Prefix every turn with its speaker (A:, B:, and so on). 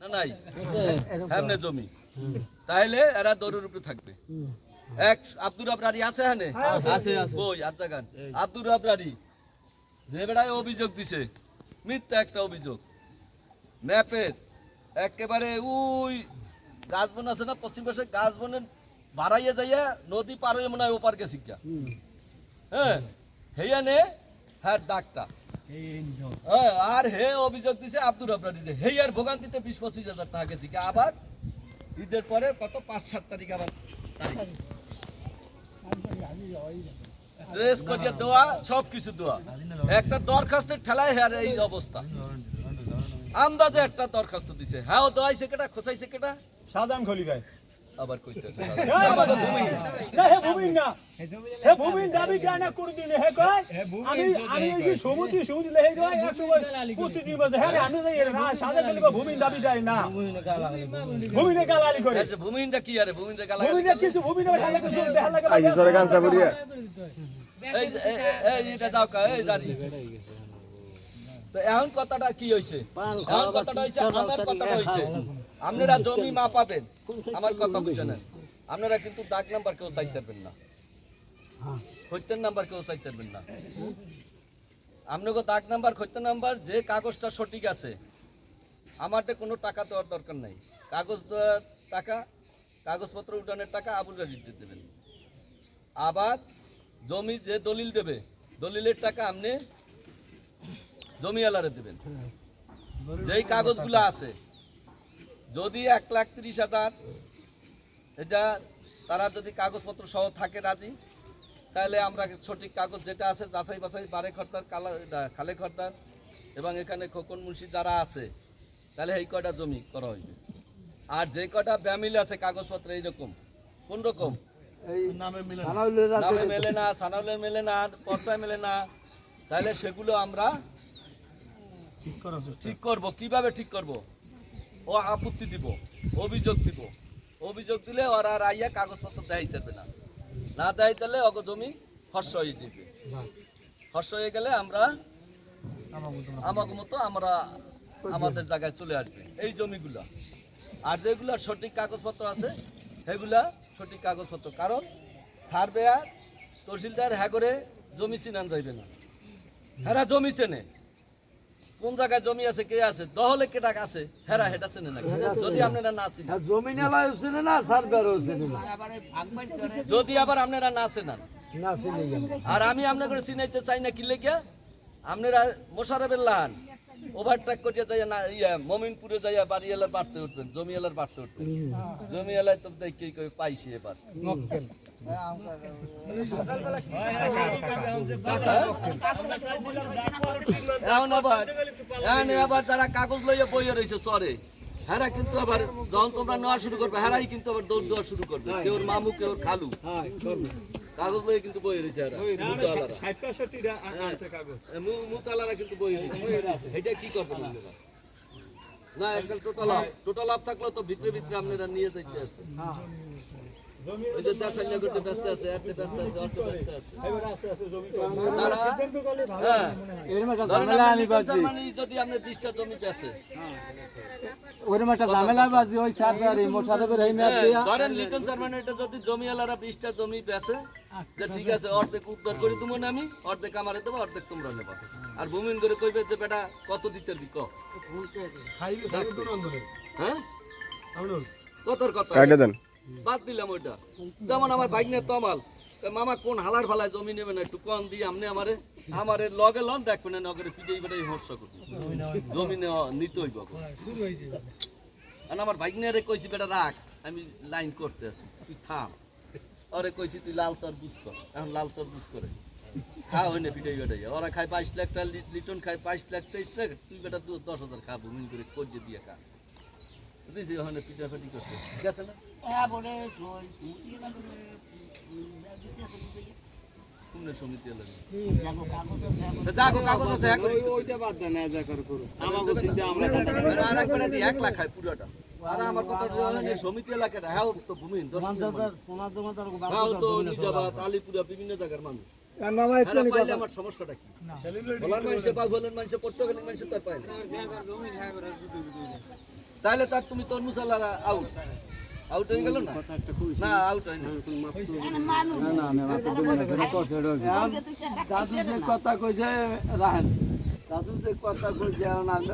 A: না নাই। সামনে জমি। তাইলে এরা দৌড়ের উপরে থাকবে। এক আব্দুর আবরারি আছে এখানে?
B: আছে, আছে।
A: বই আচ্ছা গান। আব্দুর আবরারি যে বেড়ায় অভিযোগ দিছে মিথ্যা একটা অভিযোগ। ম্যাপের একেবারে ওই গাছ বন আছে না পশ্চিম পাশে গাছ বনের বাড়াইয়া যাইয়া নদী পার হয়ে মনে হয় ওপার গেছে। হ্যাঁ হেয়া নে হ্যাঁ ডাকটা। হ্যাঁ, আর হে অভিযোগ দিছে আব্দুর আবরারি হে আর ভোগান্তিতে বিশ পঁচিশ হাজার টাকা গেছে আবার ঈদের পরে কত? পাঁচ, সাত তারিখ আবার। ড্রেস করিয়া দেওয়া সব কিছু দেওয়া একটা দরখাস্তের ঠেলায় হ্যাঁ এই অবস্থা। আন্দাজে একটা দরখাস্ত দিছে। হ্যাঁ ও দোয়াইছে কেটা খোসাইছে কেটা?
C: সাদাম খলিফায়
A: আবার কইতেছে।
C: না হে ভূমি না। হে ভূমি দাবি কেন করে দিলে হে কয় আমি আমি এই সমুদ্র সমুদ্র লেহে কয় একশো প্রতিদিন বসে হ্যাঁ আমি যাই না সাদা খলিফা ভূমি দাবি দেয় না গালালি করে।
A: আচ্ছা, ভূমিহীনটা কি আরে? ভূমিহীনটা গালা
C: ভূমি নে কিছু ভূমি নে ঢালা কিছু দেখা লাগে
D: সরে গান সাবুরিয়া
A: এই এই- এটা যাও কা এই তো এখন কথাটা কি হইছে? এখন কথাটা হইছে আমার কথাটা হইছে। আপনারা জমি মা পাবেন। আমার কথা বুঝছেন আপনারা কিন্তু দাগ নাম্বার কেউ চাইতে পারবেন না। খৈতের নাম্বার কেউ চাইতে পারবেন না। আপনাকে দাগ নাম্বার, খৈতের নাম্বার, যে কাগজটা সঠিক আছে, আমারটা কোনো টাকা দেওয়ার দরকার নাই। কাগজ দেওয়ার টাকা, কাগজপত্র উঠানের টাকা আবুল রাজিতে দেবেন। আবার জমি যে দলিল দেবে, দলিলের টাকা আপনি জমিওয়ালারে দেবেন। যেই কাগজগুলো আছে যদি এক লাখ তিরিশ হাজার এটা তারা যদি কাগজপত্র সহ থাকে রাজি তাহলে আমরা সঠিক কাগজ যেটা আছে যাচাই বাছাই বারে খর্দার কালা খালে খর্দার এবং এখানে খোকন মুন্সি যারা আছে তাহলে এই কটা জমি করা হইবে? আর যে কটা ব্যামিল আছে কাগজপত্র এইরকম কোন রকম নামে মেলে না। সানাউলের মেলে না পর্চায় মেলে না তাহলে সেগুলো আমরা ঠিক করব। কীভাবে ঠিক করব? ও আপত্তি দিব, অভিযোগ দিব। অভিযোগ দিলে ওরা আর আইয়া কাগজপত্র দেয় দেবে না। না দেয় তাহলে অগ জমি হর্ষ হয়ে যাবে। হর্ষ হয়ে গেলে আমরা আমাকে মতো আমরা আমাদের জায়গায় চলে আসবে এই জমিগুলা। আর যেগুলার সঠিক কাগজপত্র আছে, সেগুলা সঠিক কাগজপত্র। কারণ সার্ভেয়ার তহসিলদার হ্যাঁ করে জমি চিনান যাইবে না। হেরা জমি চেনে। কোন জায়গায় জমি আছে কে আছে? দহলে কে টাকা আছে? হেরা হেটা চেনে না যদি আপনারা না চিনেন।
B: জমি নেওয়া চেনে না সার্ভারও চেনে না।
A: যদি আবার আপনারা না চেনান। আর আমি আপনাকে চিনাইতে চাই না কি লেগে আপনারা মোশারফের লাহান। ওভারটেক করিয়া যাইয়া না ইয়া মমিনপুরে যাইয়া বাড়ি এলার বাড়তে উঠবেন জমি এলার বাড়তে উঠবেন। জমি এলায় তো দেখি পাইছি এবার। আবার যারা কাগজ লইয়া বইয়া রয়েছে সরে হ্যাঁ কিন্তু আবার যখন তোমরা নেওয়া শুরু করবে হ্যাঁ কিন্তু আবার দৌড় দেওয়া শুরু করবে কেউ মামু কেউ খালু কাগজ লইয়া কিন্তু বইয়া রয়েছে মুতালারা কিন্তু রয়েছে এটা কি করবে না একটা টোটাল টোটাল আপ থাকলে তো ভিতরে ভিতরে আপনারা নিয়ে যাইতে আছে। যদি আপনি বিশটা জমি বেচে।
B: ওরম একটা ঝামেলা বাজি ওই সার্ভার এই মোশারফের এই ম্যাচ দিয়া
A: ধরেন লিটন সালমানি এটা যদি জমিওয়ালারা বিশটা জমি যে ঠিক আছে অর্ধেক উদ্ধার করে না আমি অর্ধেক আমারে দেবো অর্ধেক তোমরা নেবা। আর ভূমিন করে কইবে যে বেটা কত দিতে পারবি ক? হ্যাঁ? কতর কথা
D: কাটে দেন।
A: বাদ দিলাম ওইটা। যেমন আমার নিয়ে তমাল মামা কোন হালার ফালায় জমি নেবে না, একটু কম দিয়ে আমনে আমারে আমারে লগে লন দেখবেন না নগরে পিজেই বেটাই হর্ষ করবে জমি নেওয়া নিতে হইব আমার বাইক নিয়ে রে কইছি, বেটা রাখ, আমি লাইন করতে আছি, তুই থাম। ওরে কইছি, তুই লাল সর বুঝ কর। এখন লাল সার বুঝ করে। খা হই না পিটাই বেটাই ওরা খায় বাইশ লাখ টাকা লিটন খায় বাইশ লাখ, তেইশ লাখ, তুই বেটা দশ হাজার খা ভূমি করে কর্জে দিয়ে খা। বুঝেছি ওখানে পিটা ফাটি করছে আছে না? হ্যাঁ হ্যাঁ। হ্যাঁ বিভিন্ন জায়গার মানুষ। পাইলে আমার সমস্যাটা কি? বলার বলেন পট্টগালি মানুষে তার পায় না। তাহলে তার তুমি তরমুজ আলাদা আউট আউট হয়ে গেল না? না আউট হয় না।
B: না না দাদু যে কথা কইছে রাহেন দাদু যে কথা কইছে আমি